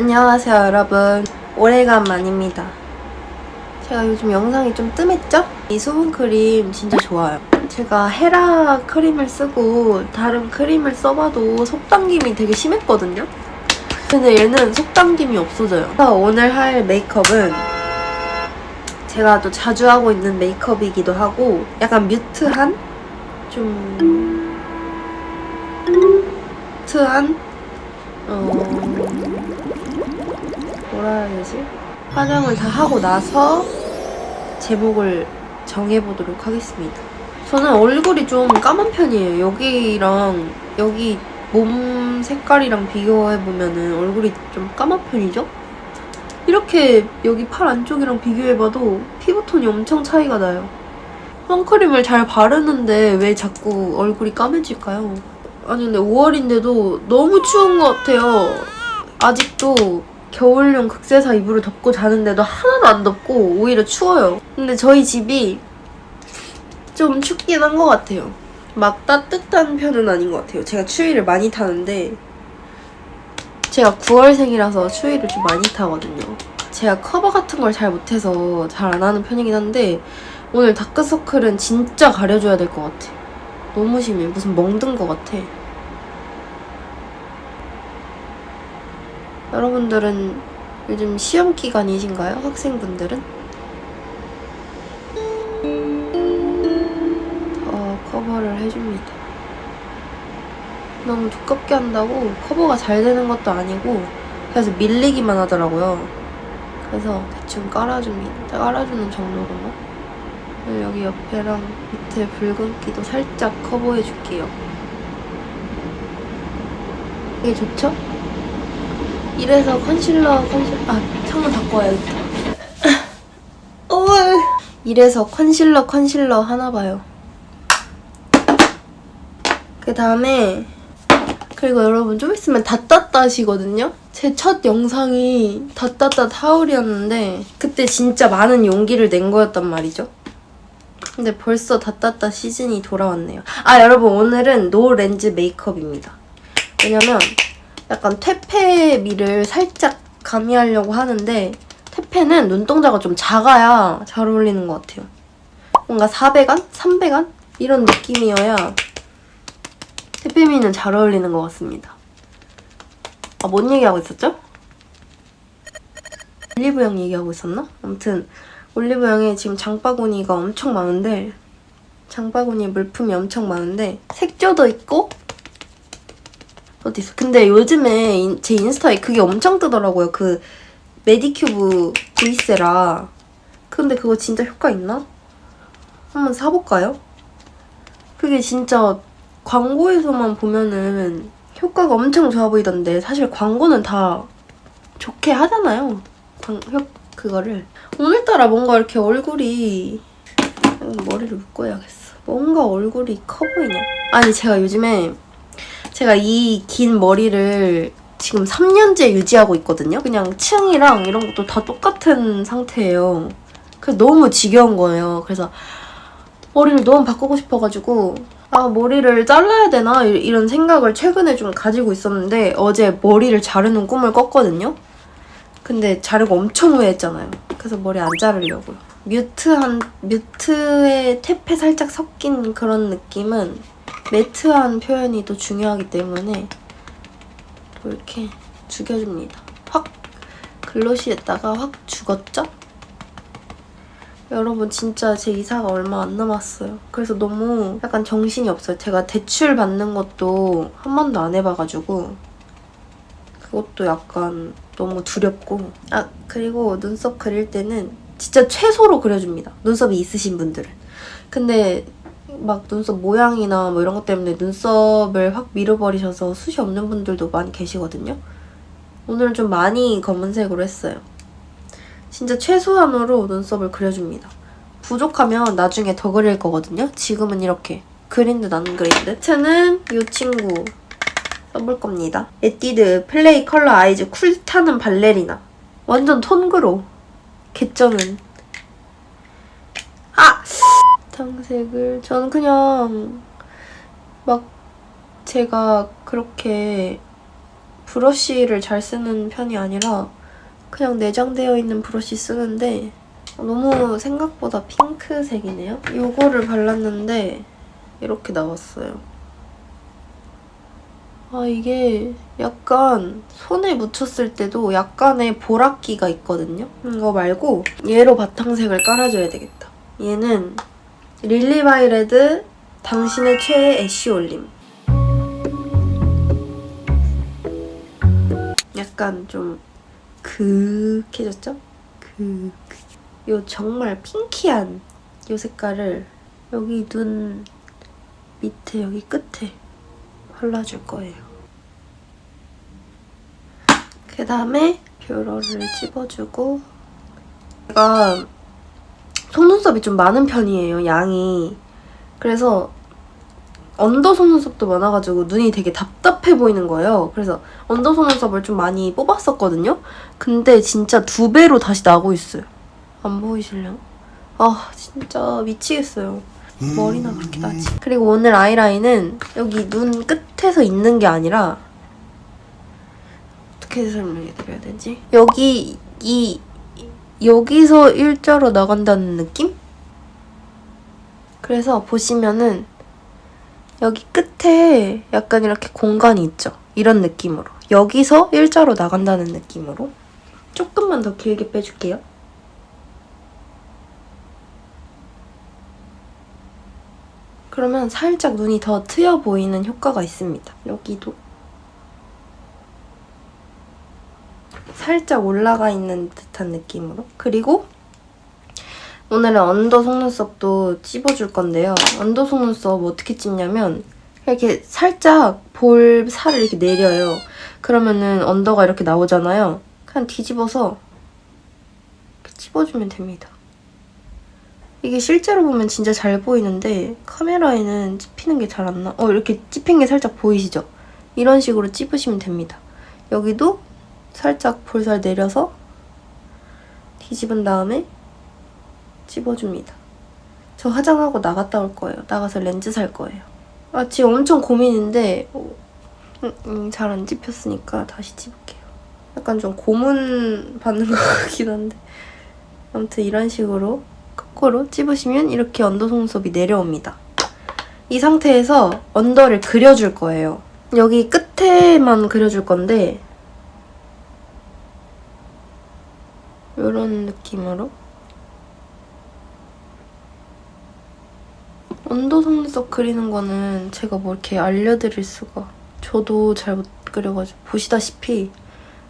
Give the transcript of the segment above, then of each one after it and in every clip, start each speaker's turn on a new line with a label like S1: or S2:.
S1: 안녕하세요 여러분. 오래간만입니다. 제가 요즘 영상이 좀 뜸했죠? 이 수분크림 진짜 좋아요. 제가 헤라 크림을 쓰고 다른 크림을 써봐도 속당김이 되게 심했거든요? 근데 얘는 속당김이 없어져요. 그래서 오늘 할 메이크업은 제가 또 자주 하고 있는 메이크업이기도 하고 약간 뮤트한? 좀 뮤트한? 어... 뭐라 해야 되지? 화장을 다 하고 나서 제목을 정해보도록 하겠습니다. 저는 얼굴이 좀 까만 편이에요. 여기랑 여기 몸 색깔이랑 비교해보면은 얼굴이 좀 까만 편이죠? 이렇게 여기 팔 안쪽이랑 비교해봐도 피부톤이 엄청 차이가 나요. 선크림을 잘 바르는데 왜 자꾸 얼굴이 까매질까요? 아니 근데 5월인데도 너무 추운 것 같아요. 아직도 겨울용 극세사 이불을 덮고 자는데도 하나도 안 덥고 오히려 추워요. 근데 저희 집이 좀 춥긴 한 것 같아요. 막 따뜻한 편은 아닌 것 같아요. 제가 추위를 많이 타는데 제가 9월생이라서 추위를 좀 많이 타거든요. 제가 커버 같은 걸 잘 못해서 잘 안 하는 편이긴 한데 오늘 다크서클은 진짜 가려줘야 될 것 같아. 너무 심해. 무슨 멍든 것 같아. 여러분들은 요즘 시험 기간이신가요? 학생분들은? 더 커버를 해줍니다. 너무 두껍게 한다고 커버가 잘 되는 것도 아니고 그래서 밀리기만 하더라고요. 그래서 대충 깔아줍니다. 깔아주는 정도로만. 여기 옆에랑 밑에 붉은기도 살짝 커버해줄게요. 이게 좋죠? 이래서 컨실러 컨실 아 창문 닫고 와야겠다. 어. 이래서 컨실러 컨실러 하나 봐요. 그 다음에 그리고 여러분 좀 있으면 닷닷닷이거든요. 제 첫 영상이 닷닷닷 하울이었는데 그때 진짜 많은 용기를 낸 거였단 말이죠. 근데 벌써 닷닷닷 시즌이 돌아왔네요. 아 여러분 오늘은 노 렌즈 메이크업입니다. 왜냐면 약간 퇴폐미를 살짝 가미하려고 하는데 퇴폐는 눈동자가 좀 작아야 잘 어울리는 것 같아요. 뭔가 400안? 300안? 이런 느낌이어야 퇴폐미는 잘 어울리는 것 같습니다. 아, 뭔 얘기하고 있었죠? 올리브영 얘기하고 있었나? 아무튼 올리브영에 지금 장바구니가 엄청 많은데 장바구니에 물품이 엄청 많은데 색조도 있고 어디 있어? 근데 요즘에 인- 제 인스타에 그게 엄청 뜨더라고요. 그 메디큐브 브이세라. 근데 그거 진짜 효과 있나? 한번 사볼까요? 그게 진짜 광고에서만 보면은 효과가 엄청 좋아 보이던데 사실 광고는 다 좋게 하잖아요. 광, 효, 그거를. 오늘따라 뭔가 이렇게 얼굴이 음, 머리를 묶어야겠어. 뭔가 얼굴이 커 보이냐? 아니 제가 요즘에 제가 이 긴 머리를 지금 3년째 유지하고 있거든요. 그냥 층이랑 이런 것도 다 똑같은 상태예요. 그래서 너무 지겨운 거예요. 그래서 머리를 너무 바꾸고 싶어가지고 아 머리를 잘라야 되나 이- 이런 생각을 최근에 좀 가지고 있었는데 어제 머리를 자르는 꿈을 꿨거든요. 근데 자르고 엄청 후회했잖아요. 그래서 머리 안 자르려고요. 뮤트한 뮤트에 태페 살짝 섞인 그런 느낌은 매트한 표현이 또 중요하기 때문에 또 이렇게 죽여줍니다. 확 글로시에다가 확 죽었죠? 여러분 진짜 제 이사가 얼마 안 남았어요. 그래서 너무 약간 정신이 없어요. 제가 대출 받는 것도 한 번도 안 해봐가지고 그것도 약간 너무 두렵고 아 그리고 눈썹 그릴 때는 진짜 최소로 그려줍니다. 눈썹이 있으신 분들은. 근데 막 눈썹 모양이나 뭐 이런 것 때문에 눈썹을 확 밀어버리셔서 숱이 없는 분들도 많이 계시거든요. 오늘은 좀 많이 검은색으로 했어요. 진짜 최소한으로 눈썹을 그려줍니다. 부족하면 나중에 더 그릴 거거든요. 지금은 이렇게 그린 듯 안 그린 듯. 는이 친구 써볼 겁니다. 에뛰드 플레이 컬러 아이즈 쿨 타는 발레리나. 완전 톤그로. 개쩌는. 아! 탕색을 저는 그냥 막 제가 그렇게 브러쉬를 잘 쓰는 편이 아니라 그냥 내장되어 있는 브러쉬 쓰는데 너무 생각보다 핑크색이네요. 요거를 발랐는데 이렇게 나왔어요. 아 이게 약간 손에 묻혔을 때도 약간의 보랏기가 있거든요. 이거 말고 얘로 바탕색을 깔아줘야 되겠다. 얘는 릴리 바이레드 당신의 최애 애쉬 올림. 약간 좀 그윽해졌죠? 그, 그. 요 정말 핑키한 요 색깔을 여기 눈 밑에 여기 끝에 발라줄 거예요. 그 다음에 뷰러를 집어주고 제가 속눈썹이 좀 많은 편이에요, 양이. 그래서 언더 속눈썹도 많아가지고 눈이 되게 답답해 보이는 거예요. 그래서 언더 속눈썹을 좀 많이 뽑았었거든요. 근데 진짜 두 배로 다시 나고 있어요. 안 보이실래요? 아 진짜 미치겠어요. 머리나 그렇게 나지. 그리고 오늘 아이라인은 여기 눈 끝에서 있는 게 아니라 어떻게 설명해 드려야 되지? 여기 이 여기서 일자로 나간다는 느낌? 그래서 보시면은 여기 끝에 약간 이렇게 공간이 있죠. 이런 느낌으로. 여기서 일자로 나간다는 느낌으로. 조금만 더 길게 빼줄게요. 그러면 살짝 눈이 더 트여 보이는 효과가 있습니다. 여기도. 살짝 올라가 있는 듯한 느낌으로. 그리고 오늘은 언더 속눈썹도 찝어줄 건데요. 언더 속눈썹 어떻게 찝냐면 이렇게 살짝 볼 살을 이렇게 내려요. 그러면은 언더가 이렇게 나오잖아요. 그냥 뒤집어서 이렇게 찝어주면 됩니다. 이게 실제로 보면 진짜 잘 보이는데 카메라에는 찝히는 게 잘 안 나. 어 이렇게 찝힌 게 살짝 보이시죠? 이런 식으로 찝으시면 됩니다. 여기도 살짝 볼살 내려서 뒤집은 다음에 찝어줍니다. 저 화장하고 나갔다 올 거예요. 나가서 렌즈 살 거예요. 아 지금 엄청 고민인데 어, 음, 음, 잘안 찝혔으니까 다시 찝을게요. 약간 좀 고문 받는 것 같긴 한데 아무튼 이런 식으로 거꾸로 찝으시면 이렇게 언더 속눈썹이 내려옵니다. 이 상태에서 언더를 그려줄 거예요. 여기 끝에만 그려줄 건데 이런 느낌으로? 언더 속눈썹 그리는 거는 제가 뭐 이렇게 알려드릴 수가. 저도 잘 못 그려가지고. 보시다시피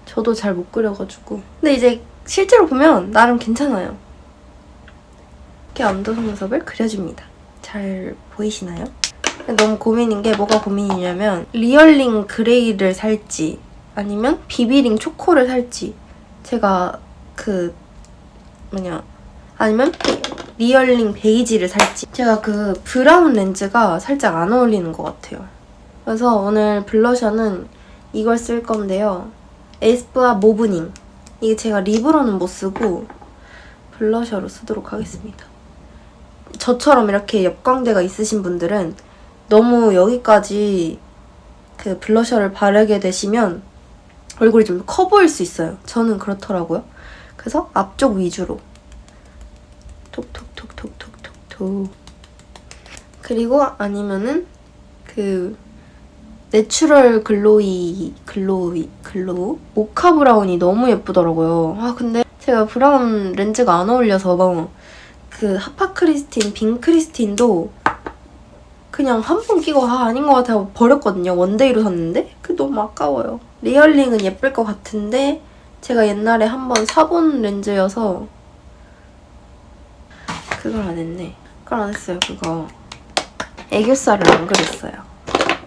S1: 저도 잘 못 그려가지고. 근데 이제 실제로 보면 나름 괜찮아요. 이렇게 언더 속눈썹을 그려줍니다. 잘 보이시나요? 너무 고민인 게 뭐가 고민이냐면 리얼링 그레이를 살지 아니면 비비링 초코를 살지 제가 그 뭐냐 아니면 리얼링 베이지를 살지. 제가 그 브라운 렌즈가 살짝 안 어울리는 것 같아요. 그래서 오늘 블러셔는 이걸 쓸 건데요. 에스쁘아 모브닝. 이게 제가 립으로는 못 쓰고 블러셔로 쓰도록 하겠습니다. 저처럼 이렇게 옆광대가 있으신 분들은 너무 여기까지 그 블러셔를 바르게 되시면 얼굴이 좀 커 보일 수 있어요. 저는 그렇더라고요 그래서 앞쪽 위주로 톡톡톡톡톡톡톡 그리고 아니면은 그 내추럴 글로이 글로이 글로우 모카 브라운이 너무 예쁘더라고요. 아 근데 제가 브라운 렌즈가 안 어울려서 그 하파 크리스틴 빈 크리스틴도 그냥 한 번 끼고 아 아닌 것 같아 버렸거든요. 원데이로 샀는데 그 너무 아까워요. 리얼링은 예쁠 것 같은데 제가 옛날에 한번 사본 렌즈여서 그걸 안 했네. 그걸 안 했어요, 그거. 애교살을 안 그렸어요.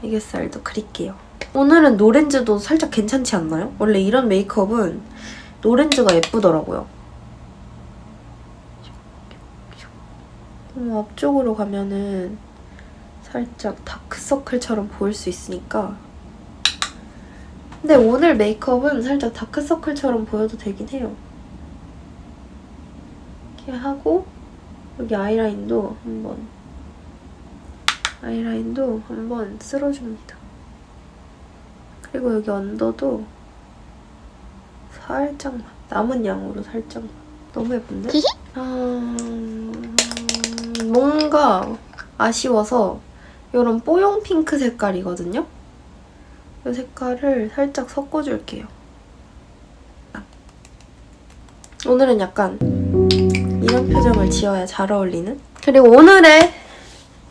S1: 애교살도 그릴게요. 오늘은 노렌즈도 살짝 괜찮지 않나요? 원래 이런 메이크업은 노렌즈가 예쁘더라고요. 너무 앞쪽으로 가면은 살짝 다크서클처럼 보일 수 있으니까 근데 오늘 메이크업은 살짝 다크서클처럼 보여도 되긴 해요. 이렇게 하고 여기 아이라인도 한번 아이라인도 한번 쓸어줍니다. 그리고 여기 언더도 살짝만 남은 양으로 살짝만 너무 예쁜데? 음, 뭔가 아쉬워서 이런 뽀용 핑크 색깔이거든요? 이 색깔을 살짝 섞어줄게요. 오늘은 약간 이런 표정을 지어야 잘 어울리는? 그리고 오늘의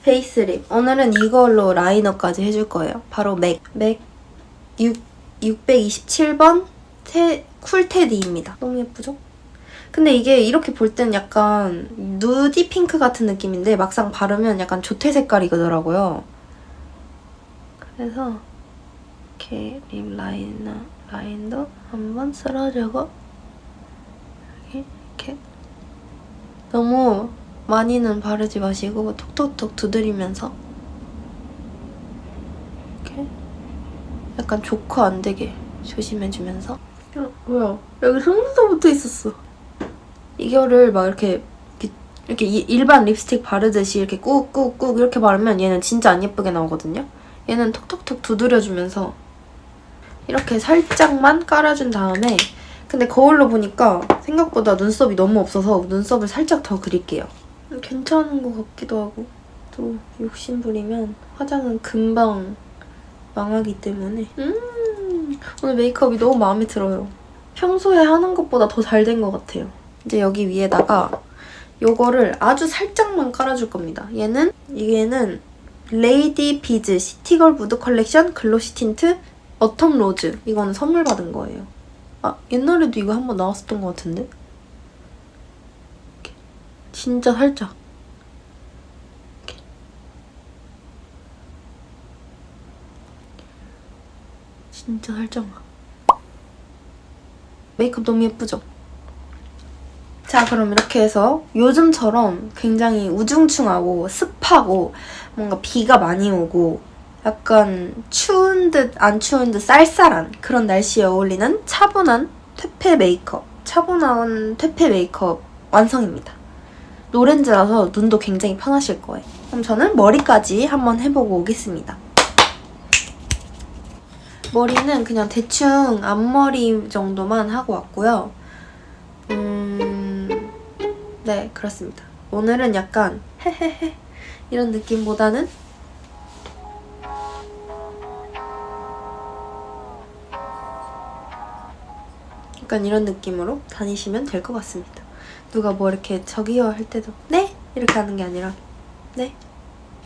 S1: 베이스립. 오늘은 이걸로 라이너까지 해줄 거예요. 바로 맥. 맥 6, 627번 테, 쿨테디입니다. 너무 예쁘죠? 근데 이게 이렇게 볼 땐 약간 누디 핑크 같은 느낌인데 막상 바르면 약간 조태 색깔이더라고요. 그래서 이렇게 립 라이너, 라인도 한번 쓸어주고 이렇게, 이렇게. 너무 많이는 바르지 마시고 톡톡톡 두드리면서. 이렇게. 약간 조커 안 되게 조심해주면서. 야, 뭐야. 여기 속눈썹 붙어 있었어. 이거를 막 이렇게 이렇게, 일반 립스틱 바르듯이 이렇게 꾹꾹꾹 이렇게 바르면 얘는 진짜 안 예쁘게 나오거든요. 얘는 톡톡톡 두드려주면서 이렇게 살짝만 깔아준 다음에 근데 거울로 보니까 생각보다 눈썹이 너무 없어서 눈썹을 살짝 더 그릴게요. 괜찮은 것 같기도 하고 또 욕심 부리면 화장은 금방 망하기 때문에. 음. 오늘 메이크업이 너무 마음에 들어요. 평소에 하는 것보다 더 잘 된 것 같아요. 이제 여기 위에다가 요거를 아주 살짝만 깔아줄 겁니다. 얘는 얘는 레이디 비즈 시티걸 무드 컬렉션 글로시 틴트 어텀 로즈 이거는 선물 받은 거예요 아 옛날에도 이거 한번 나왔었던 것 같은데 이렇게. 진짜 살짝 이렇게. 진짜 살짝만 메이크업 너무 예쁘죠? 자 그럼 이렇게 해서 요즘처럼 굉장히 우중충하고 습하고 뭔가 비가 많이 오고 약간 추운 듯 안 추운 듯 쌀쌀한 그런 날씨에 어울리는 차분한 퇴폐 메이크업 차분한 퇴폐 메이크업 완성입니다. 노렌즈라서 눈도 굉장히 편하실 거예요. 그럼 저는 머리까지 한번 해보고 오겠습니다. 머리는 그냥 대충 앞머리 정도만 하고 왔고요. 음, 네, 그렇습니다. 오늘은 약간 헤헤헤 이런 느낌보다는 약간 이런 느낌으로 다니시면 될 것 같습니다. 누가 뭐 이렇게 저기요 할 때도 네? 이렇게 하는 게 아니라 네?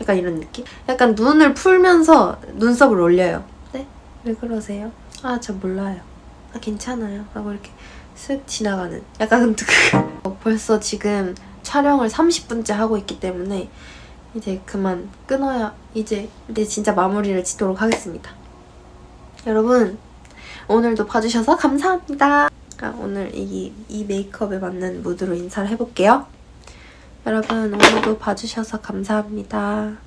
S1: 약간 이런 느낌? 약간 눈을 풀면서 눈썹을 올려요. 네? 왜 그러세요? 아, 저 몰라요. 아, 괜찮아요. 하고 이렇게 쓱 지나가는. 약간 그 어, 벌써 지금 촬영을 30분째 하고 있기 때문에 이제 그만 끊어야 이제 이제 진짜 마무리를 짓도록 하겠습니다. 여러분 오늘도 봐주셔서 감사합니다. 아, 오늘 이, 이 메이크업에 맞는 무드로 인사를 해볼게요. 여러분 오늘도 봐주셔서 감사합니다.